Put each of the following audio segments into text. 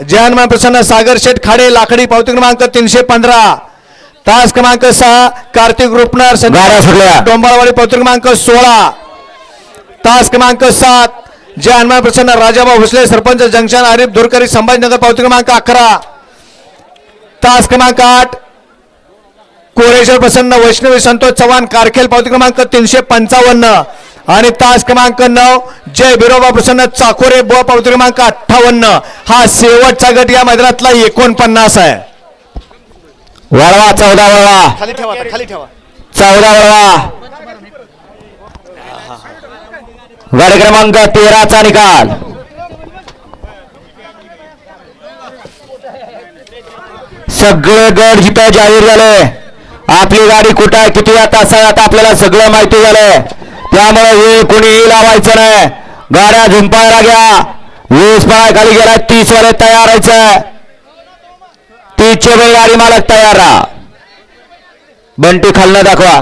जयहनुमान प्रसन्न सागर शेठ खाडे लाकडी पावती क्रमांक तीनशे पंधरा. तास क्रमांक सहा कार्तिक सुटल्या. डोंबाळवाडी पावती क्रमांक सोळा. तास क्रमांक सात जय हनुमान प्रसन्न राजाबा भोसले सरपंच जंक्शन आरिफ धुरकरी संभाजीनगर पावती क्रमांक अकरा. तास क्रमांक आठ कोरेश्वर प्रसन्न वैष्णवी संतोष चव्हाण कारखेल पावती क्रमांक तीनशे पंचावन्न. आणि तास क्रमांक नऊ जय बिरोबा प्रसन्न चाकोरे ब पावती क्रमांक अठ्ठावन्न. हा शेवटचा गट या मैदानातला एकोणपन्नास आहे. वळवा चौदा वळवा. खाली ठेवा खाली ठेवा. चौदा वळवा. गाडी क्रमांक तेराचा निकाल. सगळे गट जिथं जाहीर झाले आपली गाडी कुठं आहे किती तास आहे आता आपल्याला सगळं माहिती झालंय. त्यामुळे वेळ कोणीही लावायचं नाही. गाड्या झुंपायला घ्या वीस पाय खाली गेला तीस वाले तयार व्हायचं. तीसचे वेळ गाडी मालक तयार राहा. बंटी खालनं दाखवा.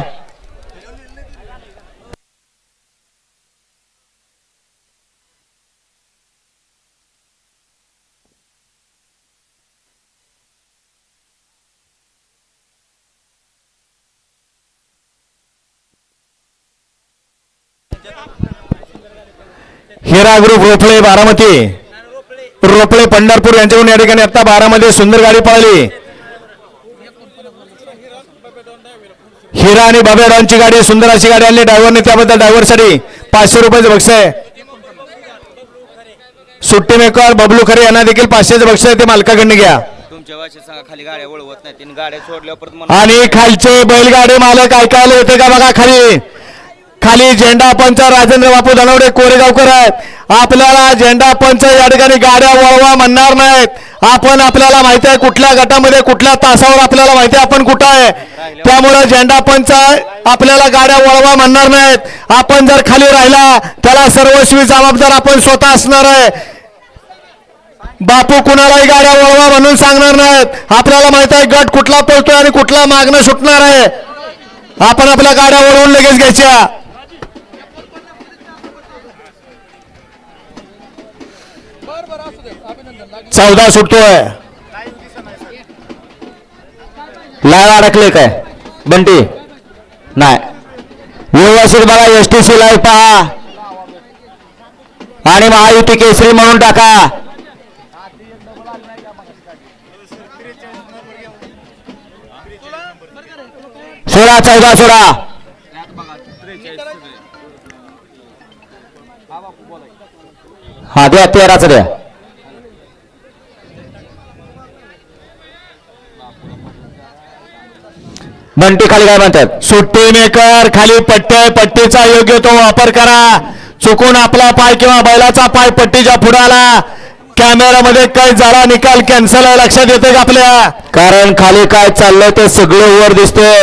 हिरा ग्रुप रोपळे बारामती. रोपळे पंढरपूर यांच्याकडून या ठिकाणी आता बारामध्ये सुंदर गाडी पळाली. हिरा आणि बाबेडांची गाडी सुंदर अशी गाडी आणली. ड्रायव्हरने त्याबद्दल ड्रायव्हरसाठी पाचशे रुपयाचं बक्षीस आहे. सुट्टी मेकर बबलू खरे यांना देखील पाचशेचं बक्षीस आहे. ते मालकाकडनं घ्या. आणि खालचे बैलगाडी मालक ऐकायला येते का बघा खाली? खाली झेंडा पंच राजेंद्र बापू धनवडे कोरेगावकर आहेत. आपल्याला झेंडा पंच या ठिकाणी गाड्या वळवा म्हणणार नाहीत. आपण आपल्याला माहिती आहे कुठल्या गटामध्ये कुठल्या तासावर आपल्याला माहिती आहे आपण कुठं आहे. त्यामुळे झेंडा पंच आपल्याला गाड्या वळवा म्हणणार नाहीत. आपण जर खाली राहिला त्याला सर्वस्वी जबाबदार आपण स्वतः असणार आहे. बापू कुणालाही गाड्या वळवा म्हणून सांगणार नाहीत. आपल्याला माहीत आहे गट कुठला पळतोय आणि कुठला मागणं सुटणार आहे. आपण आपल्या गाड्या वळवून लगेच घ्यायच्या. चौदा सुटतोय. लाईव्ह अडकले काय? बंटी? नाही. व्यवस्थित बघा एस टी सी लाईव्ह पहा. आणि महायुती केसरी म्हणून टाका. सोळा चौदा सोळा हा द्या तेराचं द्या. बंटी खाली काय म्हणतात? सुट्टी मेकर खाली पट्टे पट्टीचा योग्य तो वापर करा. चुकून आपला पाय किंवा बैलाचा पाय पट्टीच्या पुढाला. कॅमेरामध्ये काय झाला निकाल कॅन्सल आहे लक्षात येते का आपल्या? कारण खाली काय चाललंय ते सगळं वर दिसतंय.